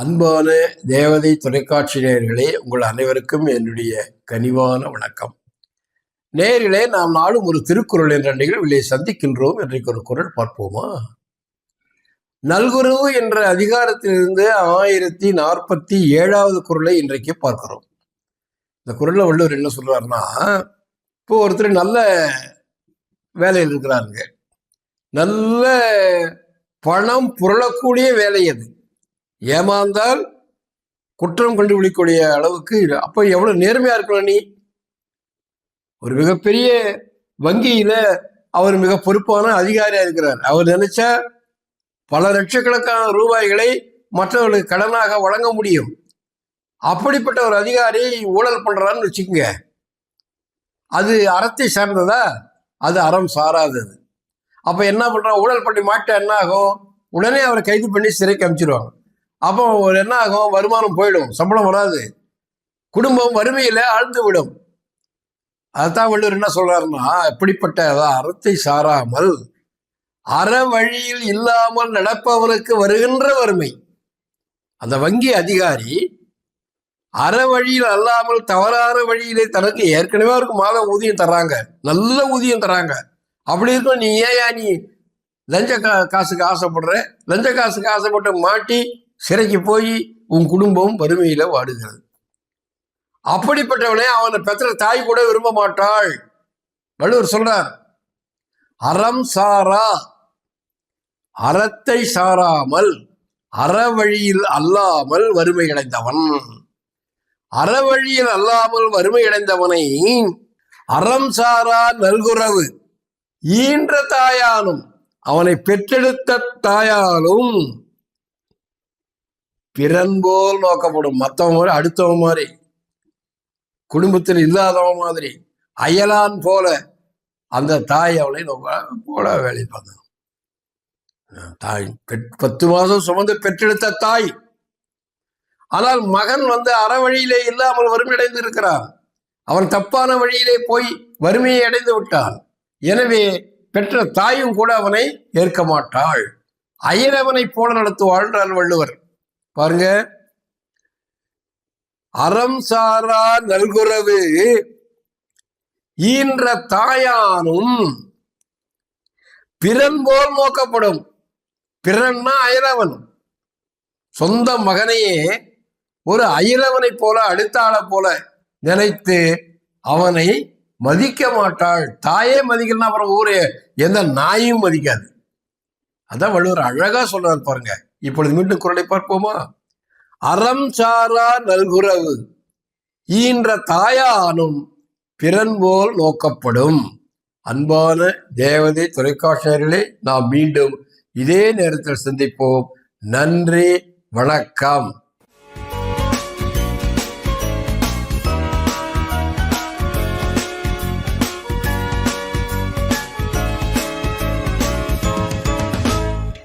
அன்பான தேவதை தொலைக்காட்சி நேர்களே உங்கள் அனைவருக்கும் என்னுடைய கனிவான வணக்கம். நேயர்களே நாம் நாளும் ஒரு திருக்குறள் என்ற நிகழ்விலே சந்திக்கின்றோம். இன்றைக்கு ஒரு குறள் பார்ப்போமா? நல்குறவு என்ற அதிகாரத்திலிருந்து ஆயிரத்தி நாற்பத்தி ஏழாவது குரலை இன்றைக்கு பார்க்கிறோம். இந்த குரலில் வள்ளுவர் என்ன சொல்றாருன்னா இப்போ ஒருத்தர் நல்ல வேலையில் இருக்கிறாருங்க. நல்ல பணம் புரளக்கூடிய வேலை அது. ஏமாந்தால் குற்றம் கண்டுபிடிக்கக்கூடிய அளவுக்கு இது. அப்ப எவ்வளவு நேர்மையா இருக்கணும் நீ? ஒரு மிகப்பெரிய வங்கியில அவர் மிக பொறுப்பான அதிகாரியா இருக்கிறார். அவர் நினைச்சா பல லட்சக்கணக்கான ரூபாய்களை மற்றவர்களுக்கு கடனாக வழங்க முடியும். அப்படிப்பட்ட ஒரு அதிகாரி ஊழல் பண்றான்னு வச்சுக்கோங்க. அது அறத்தை சார்ந்ததா? அது அறம் சாராதது. அப்ப என்ன பண்றான் ஊழல் பண்ணி மாட்ட என்ன ஆகும்? உடனே அவரை கைது பண்ணி சிறைக்கு அமிச்சிருவாங்க. அப்போ ஒரு என்ன ஆகும்? வருமானம் போயிடும். சம்பளம் வராது. குடும்பம் வறுமையில் ஆழ்ந்து விடும். அதான் வள்ளுவர் என்ன சொல்றாருன்னா இப்படிப்பட்ட அறத்தை சாராமல் அற வழியில் இல்லாமல் நடப்பவனுக்கு வருகின்ற வறுமை. அந்த வங்கி அதிகாரி அற வழியில் அல்லாமல் தவறான வழியிலே தனக்கு ஏற்கனவே அவருக்கு மாதம் ஊதியம் தர்றாங்க. நல்ல ஊதியம் தர்றாங்க. அப்படி இருக்கும் நீ ஏன் நீ லஞ்ச கா காசுக்கு ஆசைப்படுற? லஞ்ச காசுக்கு ஆசைப்பட்டு மாட்டி சிறைக்கு போய் உன் குடும்பம் வறுமையில வாடுகிறது. அப்படிப்பட்டவனே அவனை பெற்ற தாய் கூட விரும்ப மாட்டாள். வள்ளுவர் சொல்றார் அறம் சாரா அறத்தை சாராமல் அறவழியில் அல்லாமல் வறுமை அடைந்தவன். அறவழியில் அல்லாமல் வறுமை அடைந்தவனை அறம் சாரா நல்குறவு. ஈன்ற தாயானும் அவனை பெற்றெடுத்த தாயாலும் பிறன்போல் நோக்கப்படும். மற்றவன் மாதிரி அடுத்தவன் மாதிரி. குடும்பத்தில் இல்லாதவன் மாதிரி. அயலான் போல அந்த தாய் அவனை நோக்க போல வேலை பார்த்தான். தாய் பெற்- பத்து மாதம் சுமந்து பெற்றெடுத்த தாய். ஆனால் மகன் வந்து அற வழியிலே இல்லாமல் வறுமையடைந்து இருக்கிறான் அவன் தப்பான வழியிலே போய் வறுமையை அடைந்து விட்டான். எனவே பெற்ற தாயும் கூட அவனை ஏற்க மாட்டாள். அயலவனைப் போல நடத்துவாள் வள்ளுவர். பாருங்க. அறம் சாரா நல்குறவு ஈன்ற தாயானும் பிறன் போல் நோக்கப்படும். பிறன்னா அயலவன் சொந்த மகனையே ஒரு அயலவனைப் போல அடுத்த ஆளைப் போல நினைத்து அவனை மதிக்க மாட்டாள். தாயே மதிக்கலன்னா அப்புறம் ஊரே எந்த நாயும் மதிக்காது. அதான் வள்ளுவர் அழகா சொல்றாரு பாருங்க. இப்பொழுது மீண்டும் குரலை பார்ப்போமா? அறம் சாரா நல்குறவு ஈன்ற தாயானும் பிறன் போல் நோக்கப்படும். அன்பான தேவதை தொலைக்காட்சியர்களே நாம் மீண்டும் இதே நேரத்தில் சந்திப்போம். நன்றி வணக்கம்.